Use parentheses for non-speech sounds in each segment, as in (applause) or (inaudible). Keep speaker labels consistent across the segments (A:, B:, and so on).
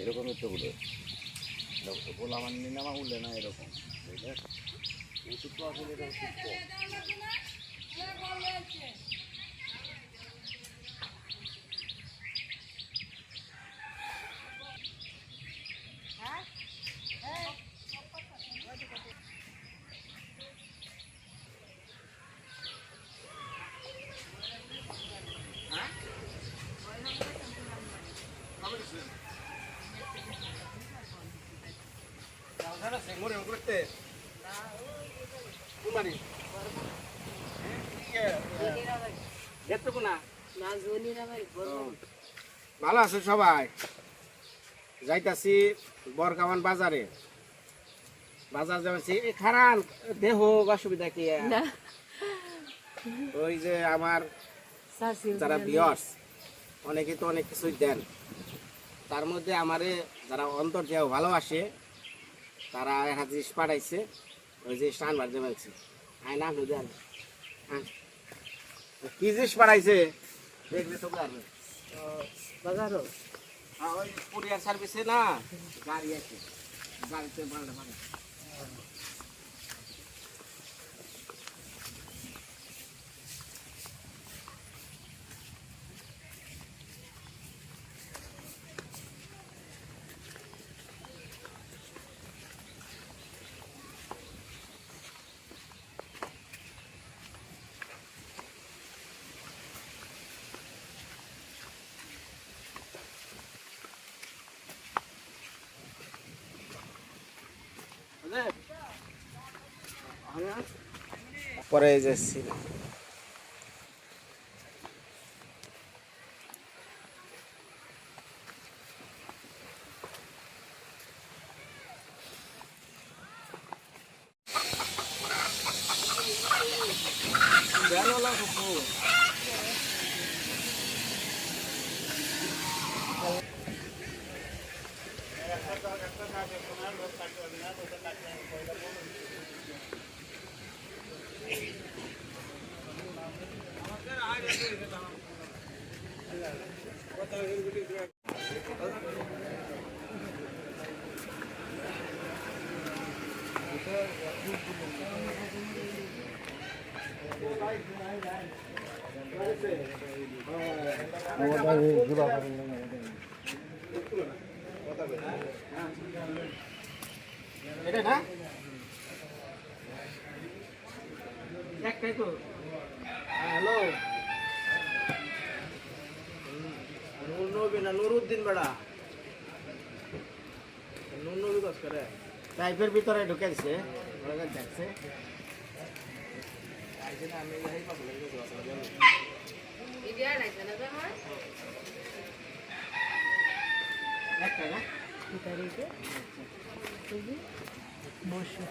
A: এরকমই তো বলে। বলা আমার নামা উঠলে না এরকম। বুঝলেন ওষুধ তো আসলে এটা
B: ভালো আছে সবাই? যাইতাছি বরকামান বাজারে। বাজার যাচ্ছি খারান দেহ অসুবিধা কি? ওই যে আমার যারা বিয়স অনেকে তো অনেক কিছুই দেন। তার মধ্যে আমারে যারা অন্তর দেহ ভালোবাসে তারা একটা জিনিস পাঠাইছে। ওই যে স্নান বাড়তে বলছি আয় না কি জিনিস পাঠাইছে? দেখবে তো পারবে।
C: বাজারও।
B: ওই কুরিয়ার সার্ভিসে না গাড়ি আছে। গাড়িতে ভালো ভাড়া পরে এই নূর নবী না নুরুদ্দিন বেড়া নূর নবী কাজ করে পাইপের ভিতরে ঢুকে দিছে ওরা দেখছে একটা না
C: বসে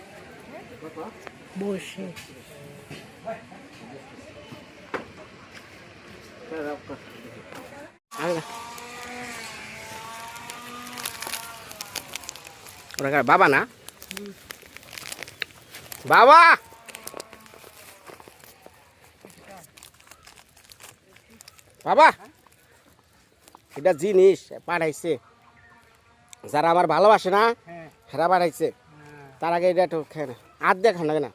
B: কত
C: বসে
B: বাবা না? বাবা! বাবা! এটা জিনিস পাঠাইছে। যারা আমার ভালোবাসে না
C: হ্যাঁ।
B: হেরা পাঠাইছে। তার আগে এটা একটু খেয়ে না। আর দেখ না না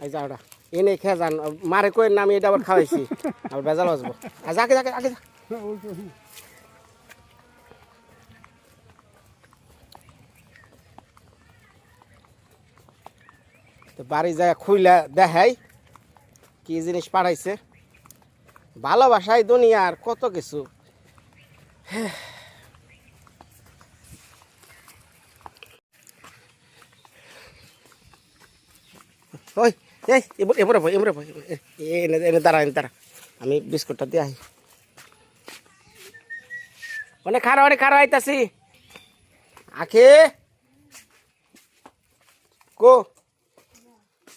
B: এই যা ওটা। এনে খেয়ে যান। মারে কই না এটা আবার খাওয়াইছি। (laughs) আবার বেজাল আর যাকে যাকে আগে যা। তো বাড়ি যায় খুইলা দেখাই কি জিনিস পাঠাইছে। ভালোবাসাই দুনিয়ার কত কিছু। ওই, এই এবারে ভাই এবারে ভাই এনে এনে দাঁড়া এনে দাঁড়া। আমি বিস্কুটটা দিয়ে আই। অনেক খারা অনেক খারা আইতাছি। আখে। কো।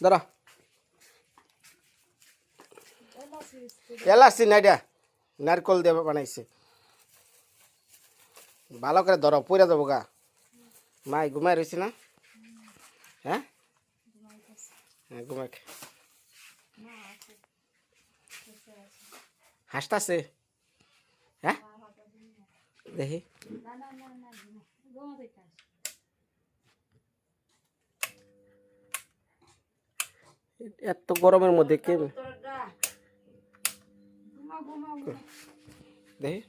B: দাঁড়া। এলাচি না এটা নারকল দিয়ে বানাইছে। ভালো করে ধরো পড়ে যাব গা। মাই ঘুমাই রয়েছে না? হ্যাঁ? হ্যাঁ ঘুমাই হাসতাছে? হ্যাঁ? দেখি। এত গরমের মধ্যে কে দেখি।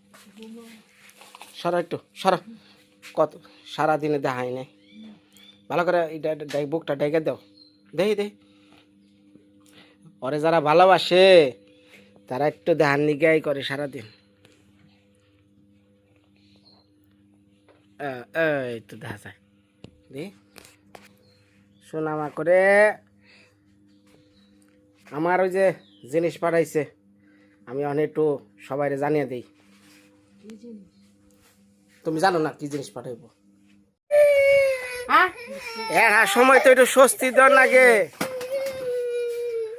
B: সারা একটু, সারা। কত? সারাদিনে দেখাই নাই। ভালো করে এটা ডাই বুকটা ডেকে দাও। দেখি দেখি। ওরে যারা ভালোবাসে, তারা একটু দেহান নিগাই করে সারাদিন। এই তো দেখা যায়। সোনামা করে আমার ওই যে জিনিস পাঠাইছে, আমি অনেক একটু সবাইরে জানিয়ে দিই। তুমি জানো না কি জিনিস পাঠাইবো? হ্যাঁ সময় তো একটু স্বস্তি দর লাগে।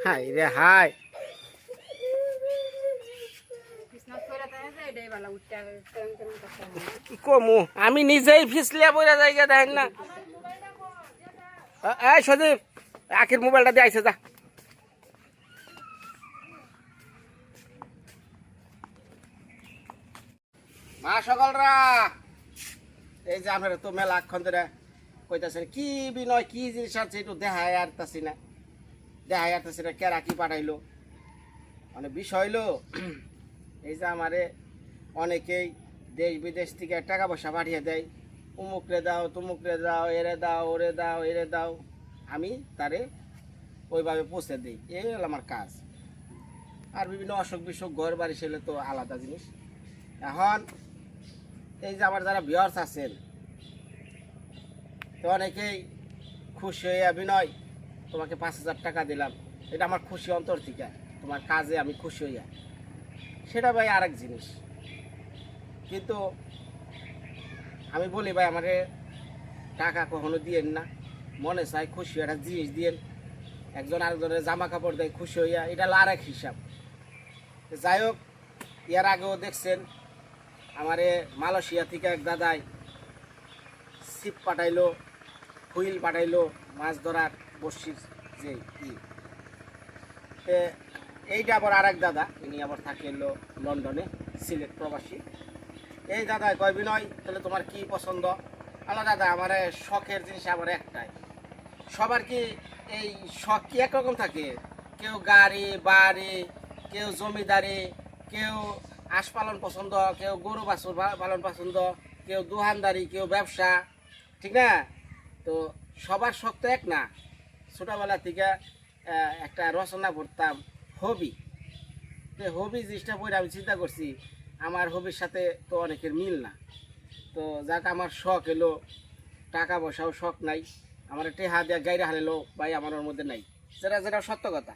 B: হাই রে হাই কমু? আমি নিজেই ফিসলিয়া বইরা জায়গা দেখেন না। এই সদীপ আখির মোবাইলটা দিয়ে আইসে যা। মা সকলরা। এই যে আমরা তো মেলা আক্ষণ ধরে কইতাছেন, কি বিনয়, কি জিনিস আছে একটু দেখায় আরতাছি না। দেখায় আরতাছি না, কেরা কি পাঠাইলো? মানে বিষয় হইল, এই যে আমারে অনেকেই দেশ বিদেশ থেকে টাকা পয়সা পাঠিয়ে দেয়। উমুকরে দাও, তুমুকরে দাও, এরে দাও, ওরে দাও, এরে দাও। আমি তারে ওইভাবে পৌঁছে দিই। এই হলো আমার কাজ। আর বিভিন্ন অসুখ বিসুখ ঘর বাড়ি সেলে তো আলাদা জিনিস। এখন এই যে আমার যারা ভিওর্স আছেন, তো অনেকেই খুশি হয়ে বিনয় তোমাকে পাঁচ হাজার টাকা দিলাম। এটা আমার খুশি অন্তর থেকে, তোমার কাজে আমি খুশি হইয়া। সেটা ভাই আরেক জিনিস। কিন্তু আমি বলি ভাই, আমারে টাকা কখনো দিয়েন না। মনে চাই খুশি একটা জিনিস দিয়েন। একজন আরেকজনের জামা কাপড় দেয় খুশি হইয়া, এটা আরেক হিসাব। যাই হোক, এর আগেও দেখছেন আমারে মালয়েশিয়া থেকে এক দাদাই ছিপ পাঠাইলো, হুইল পাঠাইলো মাছ ধরার বর্ষির যে ই। এইটা আবার আরেক দাদা, ইনি আবার থাকে এলো লন্ডনে, সিলেট প্রবাসী। এই দাদা কয়, বিনয়, তাহলে তোমার কি পছন্দ? আল্লাহ দাদা, আমার শখের জিনিস আমার একটাই। সবার কি এই শখ কি একরকম থাকে? কেউ গাড়ি, বাড়ি, কেউ জমিদারি, কেউ হাঁস পালন পছন্দ, কেউ গরু, বাছুর পালন পছন্দ, কেউ দোকানদারি কেউ ব্যবসা, ঠিক না? তো সবার শখ তো এক না। ছোটোবেলা থেকে একটা রচনা করতাম হবি। তো হবি জিনিসটা পড়ে আমি চিন্তা করছি, আমার হবির সাথে তো অনেকের মিল না। তো যাক, আমার শখ এলো, টাকা পয়সাও শখ নাই, আমার টেহা দেওয়া গাইরে হারালো ভাই আমার ওর মধ্যে নাই। যেটা যেটা সত্য কথা।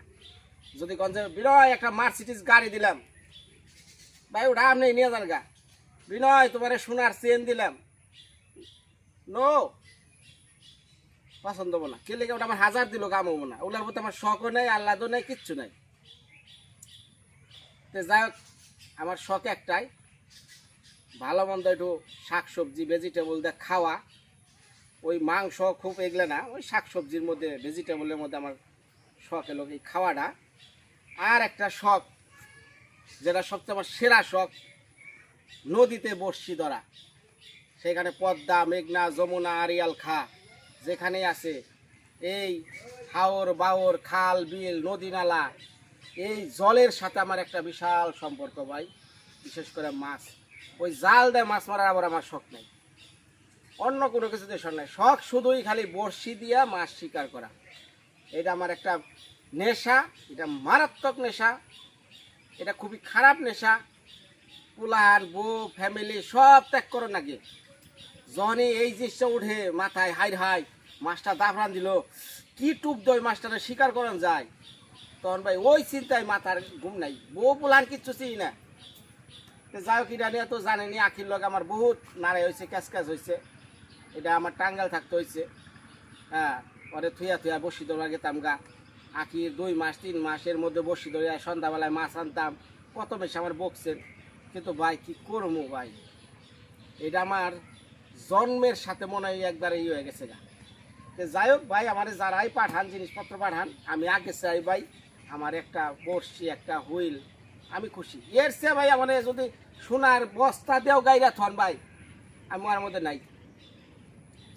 B: যদি গঞ্জে বিরয় একটা মার্সিডিস গাড়ি দিলাম ভাই, ওটা আপনি নিয়ে যান গা। বিনয়, তোমার সোনার চেন দিলাম। নো। পছন্দ হব না। কে লেগে ওটা আমার হাজার দিল, কাম হব না। ওগুলোর মধ্যে আমার শখও নেই, আহ্লাদও নেই, কিচ্ছু নাই। তো যাই হোক, আমার শখ একটাই। ভালো মন্দ একটু শাক সবজি ভেজিটেবল দিয়ে খাওয়া। ওই মাংস খুব এগলে না, ওই শাক সবজির মধ্যে ভেজিটেবলের মধ্যে আমার শখ এলো এই খাওয়াটা। আর একটা শখ যেটা সবচেয়ে আমার সেরা শখ, নদীতে বর্ষি ধরা। সেখানে পদ্মা, মেঘনা, যমুনা আরিয়াল খা যেখানে আছে। এই হাওর বাওর, খাল, বিল, নদী নালা, এই জলের সাথে আমার একটা বিশাল সম্পর্ক ভাই, বিশেষ করে মাছ। ওই জাল দেয় মাছ মারার আবার আমার শখ নেই। অন্য কোনো কিছুতে শখ নাই। শখ শুধুই খালি বড়শি দিয়া মাছ শিকার করা। এটা আমার একটা নেশা, এটা মারাত্মক নেশা। এটা খুবই খারাপ নেশা। পুলান বউ ফ্যামিলি সব ত্যাগ করো নাকি? যখনই এই জিনিসটা উঠে মাথায়, হাই হাই মাছটা দাফরান দিল, কি টুপ দই মাছটা শিকার করেন যায়? তখন ভাই ওই চিন্তায় মাথার ঘুম নাই। বউ পুলান কিচ্ছু চিনি না। যাই হোক, এটা নিয়ে তো জানেনি আখির লগে আমার বহুত নাড়াই হয়েছে, ক্যাচ ক্যাচ হয়েছে। এটা আমার টাঙ্গাল থাকতে হয়েছে। হ্যাঁ পরে থুয়া থুয়া বসি দৌড়া গেতাম গা আখির দুই মাস, তিন মাসের মধ্যে বসি দৌড়া সন্ধ্যাবেলায় মাছ আনতাম। কত বেশি আমার বকছেন কিন্তু ভাই, কি করব ভাই? এটা আমার জন্মের সাথে মনে হয় একবার ই হয়ে গেছে গা। তো যাই হোক ভাই, আমার যারাই পাঠান, জিনিসপত্র পাঠান, আমি আগে চাই ভাই, আমার একটা বড়শি, একটা হুইল, আমি খুশি। এর সে ভাই মানে যদি সোনার বস্তা দেও গাইরা থন ভাই, আমি আমার মধ্যে নাই।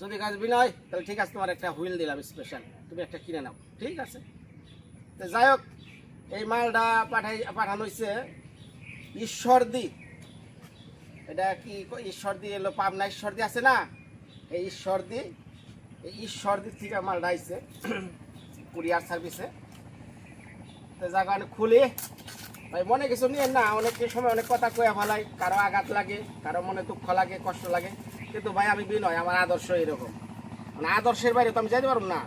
B: যদি কাজ বিনয়, তাহলে ঠিক আছে, তোমার একটা হুইল দিলাম স্পেশাল তুমি একটা কিনে নাও। ঠিক আছে? তো যাই হোক, এই মালটা পাঠাই, পাঠানো হয়েছে ঈশ্বরদী। এটা কি ঈশ্বরদী? এলো পাবনা ঈশ্বরদী আছে না? এই ঈশ্বরদী এই ঈশ্বরদী থেকে মালটা আইছে কুরিয়ার সার্ভিসে। তো জায়গা খুলে। ভাই, মনে কিছু নিয়ে না, অনেক সময় অনেক কথা কয়ে ফেলাই। কারও আঘাত লাগে, কারও মনে দুঃখ লাগে, কষ্ট লাগে। কিন্তু ভাই, আমি বিনয়, আমার আদর্শ এরকম। মানে আদর্শের বাইরে তো আমি যাইতে পারব না।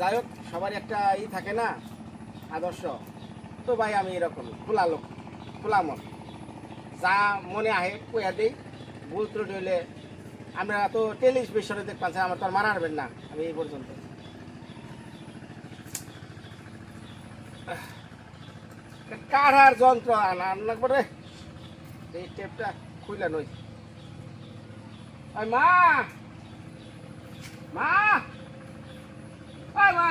B: যাই হোক সবারই একটা ই থাকে না, আদর্শ। তো ভাই আমি এরকম, খোলা লোক, খোলা মন। যা মনে আহে, কইয়া দেই। ভুল ত্রুটি হইলে আমরা তো টেলিভিশনে দেখ পাচ্ছি আমার তো আর মারা হারবেন না, আমি এই পর্যন্ত। কাঢ়ার যন্ত্র আনা লাগবে রে এই টেপটা খুইলা নই। মা! মা! মা!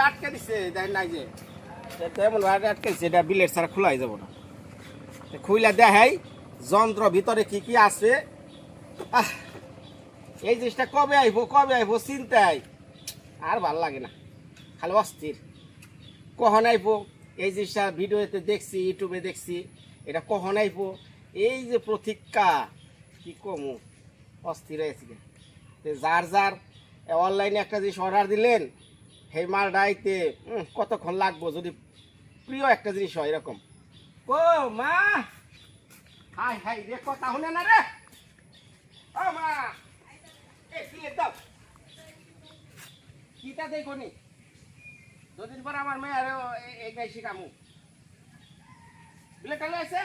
B: আটকে নাই যে। আটকে এটা বিলেট ছাড়া যাব না। খুইলা দেখাই যন্ত্র ভিতরে কি কি আছে। আহ, এই জিনিসটা কবে আইবো কবে আইবো চিন্তায় আর ভালো লাগে না। খালি অস্থির। কখন আইবো? এই জিনিসটা ভিডিওতে দেখছি, ইউটিউবে দেখছি, এটা কখন আইবো? এই যে প্রতীক্ষা, কি কমু? অস্থির হয়েছে। যার যার অনলাইনে একটা জিনিস অর্ডার দিলেন সেই মালটা আইতে কতক্ষণ লাগবো? যদি প্রিয় একটা জিনিস হয়, এরকম। ও মা! হাই হাই, রে, কথা শুনে না রে? ও মা! এ প্লেট দাও। কিটা দেই কোনি দুদিন পর আমার মেয়ে আর এই গাই শিখামু। বিলেট আলো আছে?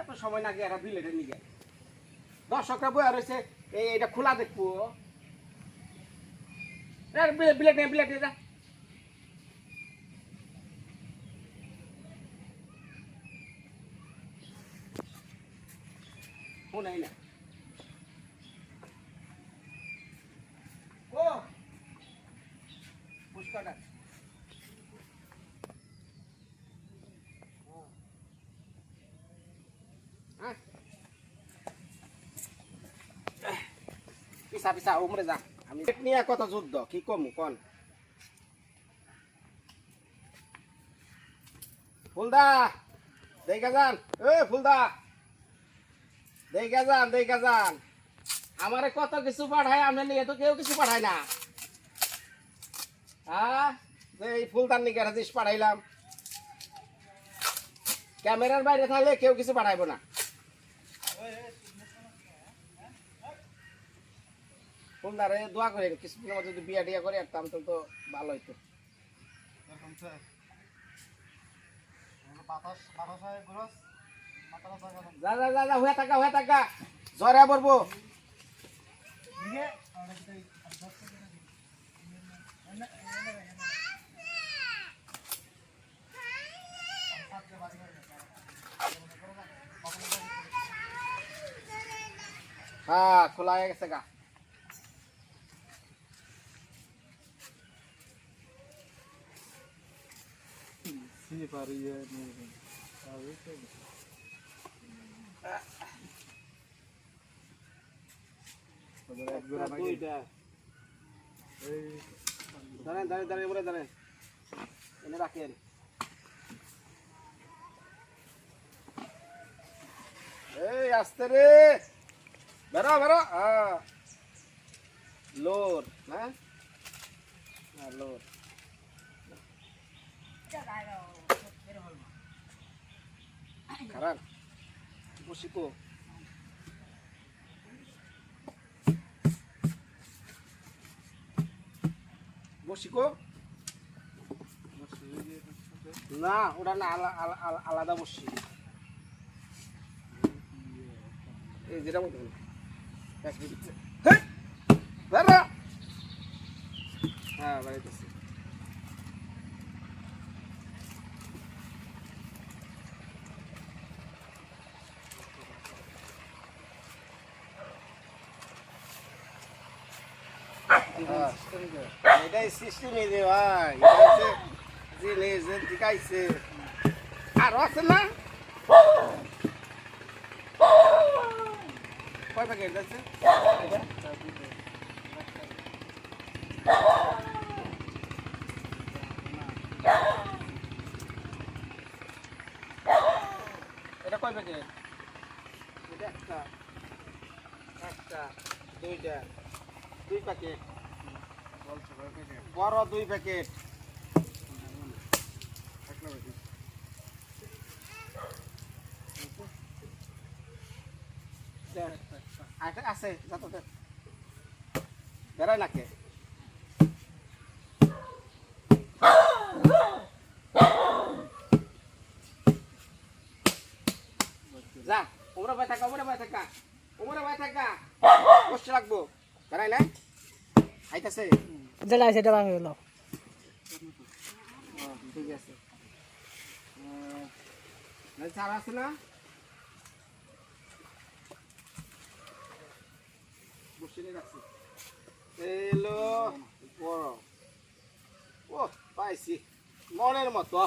B: এত সময় নাকি এরা বিলেটের নিগে। দর্শকরা বইয়া রয়েছে এই এটা খোলা দেখব। বিলেট বিলেট নে বিলেট যা। শোনাই না। ও পুষ্কাটা পিসা পিসা উমরে যা। আমি নিয়ে কত যুদ্ধ, কি কমু, কন? ফুলদা, দেখা যান। ফুলদা। দেখা যান দেখা যান। আমারে কত কিছু পাঠায় আমি নিয়ে তো কেউ কিছু পাঠায় না। হ্যাঁ এই একটা জিনিস পাঠাইলাম। ক্যামেরার বাইরে থাকলে কেউ কিছু পাঠাইবো না। ফুলদারে দোয়া করে কিছুদিনের মধ্যে যদি বিয়া টিয়া করে একদম তো তো ভালো হইতো। থাকা হয়ে থাকা। জ্বরে পড়ব হ্যাঁ খোলা হয়ে গেছে গা দুইটা দাঁড়ান দাঁড়ান দাঁড়ান বলে দাঁড়ান। এনে রাখেন এই, আসতে রে। বেরো বেরো। হ্যাঁ লোর, না? হ্যাঁ লোর। খারাপ। বসিকো বসিকো। না ওটা না আলা- আলা- আলা- আলাদা বসি। এই যেটা মতো হ্যাঁ বাড়িতেছি এটাই সিস্টেমই রে ভাই জিনিস শিখাইছে। আরও আছে না? কয় প্যাকেট এটা কয় প্যাকেট এটা দুইটা, দুই প্যাকেট বড় দুই প্যাকেট। আছে যত বেড়ায় নাকে। যা উমরা ভাই থাকা উমরা ভাই থাকা উমরা ভাই থাকা। কষ্ট রাখব বেড়াই নাই? আইতাছে
C: যেটা সেটা ভাঙে গেল।
B: ঠিক আছে ছাড় আছে না বসিয়ে রাখছি ও, পাইছি। মনের মতো।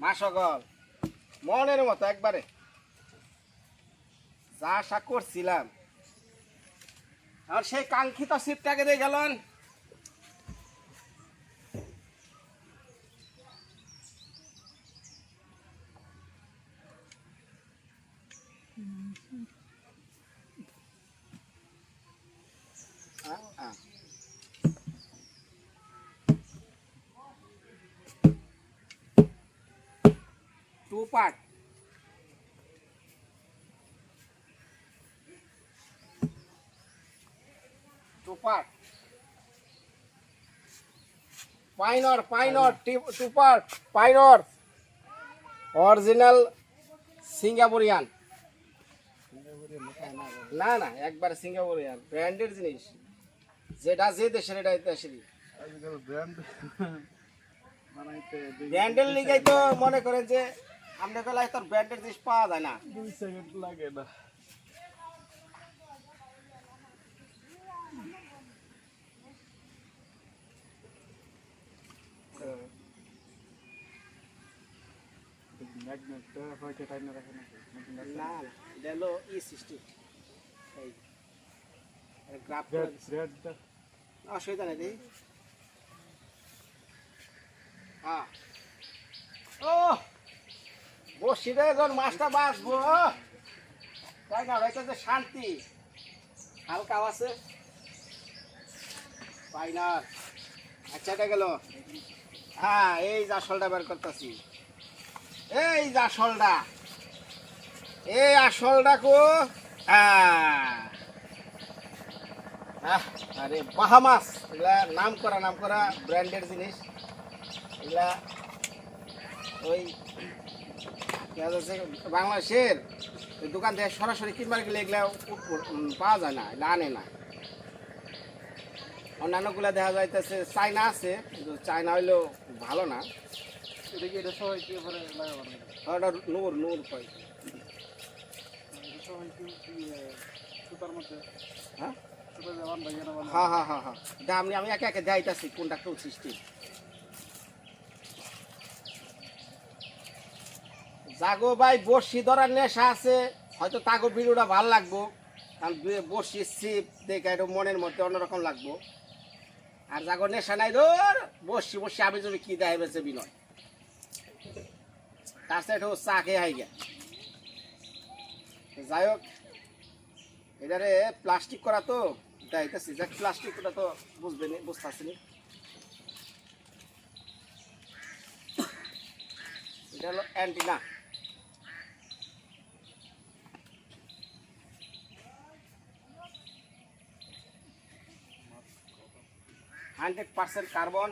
B: মাসকল মনের মতো একবারে। যা আশা করছিলাম। আর সেই কাঙ্ক্ষিত সিটটাকে দিয়ে গেলেন? Pioneer, pioneer, two two part, pioneer. Original Singaporean. না না একবার সিঙ্গাপুরিয়ান ব্র্যান্ডেড জিনিস। যেটা যে দেশের এটা দেশেরই।
A: ব্র্যান্ড
B: ব্র্যান্ডের লিগাই তো মনে করেন যে আমরা বেলায় তোর ব্র্যান্ডের জিনিস পাওয়া যায় না।
A: দুই সেকেন্ড লাগে না। ম্যাগনেটটা হয়তো টাইম না রাখে
B: না না এটা ই সিস্টেম এই গ্রাফ দিছে।
A: রেডটা
B: অসুবিধা নেই দেখি। হ্যাঁ ও! বসিরে যখন মাছটা বাঁচবো তাই না হয়তো যে শান্তি। হালকা আছে। ফাইনাল আচ্ছা এটা গেল। হ্যাঁ এই যে আসলটা বের করতেছি। এই যে আসলটা। এই আসলটা কো? আহ, আরে বাহামাস এগুলা নাম করা নাম করা ব্র্যান্ডের জিনিস। এগুলা ওই বাংলাদেশের দোকান থেকে সরাসরি কিনবার গেলে এগুলা পাওয়া যায় না এগুলা আনে না। অন্যান্যগুলা দেখা যাইতেছে চায়না আছে কিন্তু চায়না হইলেও ভালো না।
A: এটা এটা
B: ওটা নূর নূর কয়। হ্যাঁ? হ্যাঁ হ্যাঁ হ্যাঁ হ্যাঁ। আমি একে একে যাইতাছি কোনটা কোন সিস্টেম জাগো ভাই বসি ধরার নেশা আছে। হয়তো তাগো ভিডিওটা ভালো লাগবো। কারণ বসি সিপ দেখে একটু মনের মধ্যে অন্যরকম লাগবো। আর জাগো নেশা নাই ধর বসি বসি আমি যদি কি দেয় বেছে বিনয়। তার সাথে চা খেয়ে হাই গে যাই হোক এটারে প্লাস্টিক করা তো। দেখাইতেছি যে প্লাস্টিক করা তো বুঝবে নি বুঝতে পারছি এটা হলো antenna. Hundred percent carbon.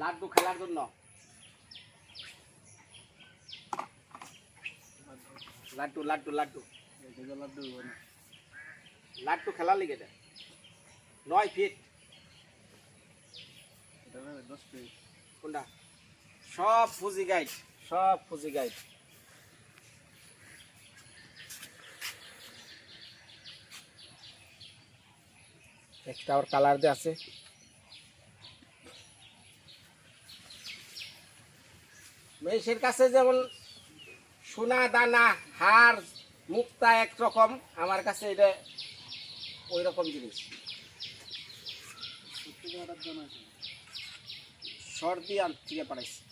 B: Laddoo খেলার জন্য। লাড্ডু লাড্ডু লাড্ডু।
A: লাড্ডু
B: লাড্ডু খেলার লিগে নয় ফিট কোনটা? সব পুঁজি গাইড, সব পুঁজি গাইড। একটা আবার কালার দিয়ে আছে। মেয়েসের কাছে যেমন সোনা, দানা, হার, মুক্তা একরকম, আমার কাছে এটা ওই রকম জিনিস। সর্দি আন থেকে পাঠাইছি।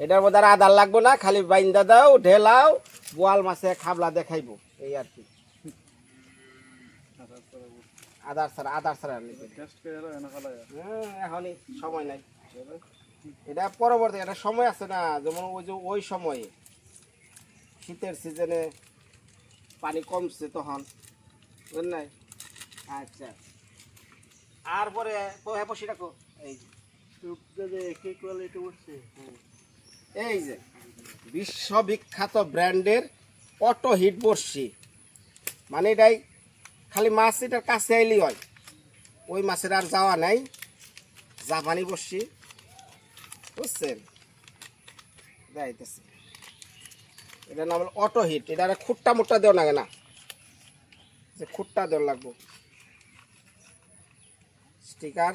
B: এটার মধ্যে আর আদার লাগবো না খালি বাইন্দা দাও ঢেলাও বোয়াল মাছে খাবলা দেখাইবো এই আর কি। আদার ছাড়া আদার ছাড়া। হ্যাঁ, এখনই সময় নাই। এটা পরবর্তী একটা সময় আছে না যেমন ওই যে ওই সময়ে শীতের সিজনে পানি কমছে তখন বুঝলেন? নাই আচ্ছা। আর পরে তো হ্যাঁ বসি রাখো। এই যে। এই যে, বিশ্ববিখ্যাত ব্র্যান্ডের অটো হিট বর্ষি মানে এটাই খালি মাছ এটার কাছে আইলি হয়। ওই মাছের আর যাওয়া নাই। জাপানি বর্ষি বুঝছেন? যাইতেছে। এটার নাম হলো অটো হিট। এটা খুট্টা মুট্টা দেওয়া লাগে না। যে খুট্টা দেওয়া লাগবো। স্টিকার।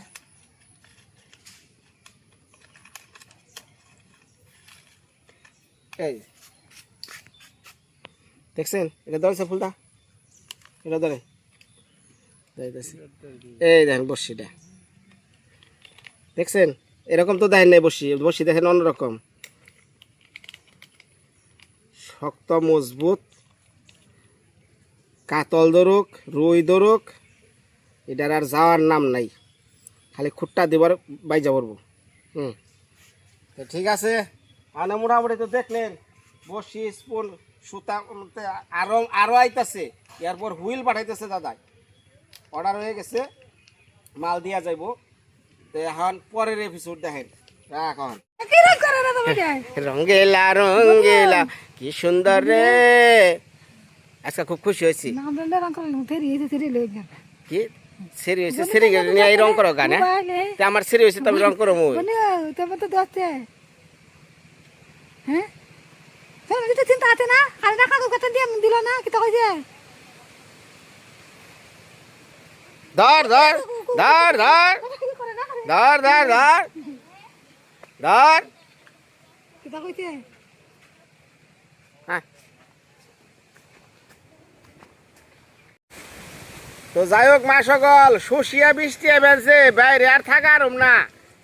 B: এই। দেখছেন? এটা ধরেছে ফুলটা। এটা ধরে। এই দেখেন বসিটা দেখছেন? এরকম তো দেখেন নাই বসি বসি দেখেন অন্যরকম। শক্ত, মজবুত। কাতল দরুক রুই দরুক এটার আর যাওয়ার নাম নাই। খালি খুট্টা দিবার বাইজা পড়ব। হুম। তো ঠিক আছে। মানে মোটামুটি তো দেখলেন বসি স্পুন সুতা উমতে আরও আরও আইতাছে। এরপর হুইল পাঠাইতেছে দাদা অর্ডার হয়ে গেছে মাল দিয়া যাইব। তো এখন পরের এপিসোড দেখেন। এখন। রঙ্গেলা রঙ্গেলা কি সুন্দর রে। আজকে খুব খুশি হয়েছি। কি? সেরি হয়েছে সেরি গেলে নিয়ে এই রং করো গানে আমার সেরি হয়েছে তো আমি রং করো মুই
C: তো দতে হ্যাঁ? তো চিন্তা আছে না? টাকা কত দিয়ে দিল না কি তো কইছে?
B: ধর ধর ধর ধর
C: না
B: ধর ধর ধর ধর।
C: কি
B: হ্যাঁ। তো যাই হোক মা সকল শুষিয়া বৃষ্টি বেড়ছে বাইরে আর থাকা আরম না।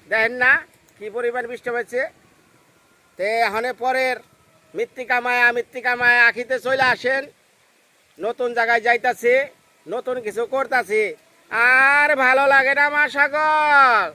B: দেখেন না কি পরিমাণ বৃষ্টি হয়েছে। তে হনে পরের মৃত্তিকা মায়া মৃত্তিকা মায়া আখিতে চলে আসেন। নতুন জায়গায় যাইতাছে, নতুন কিছু করতাছে। আর ভালো লাগে না মা সকল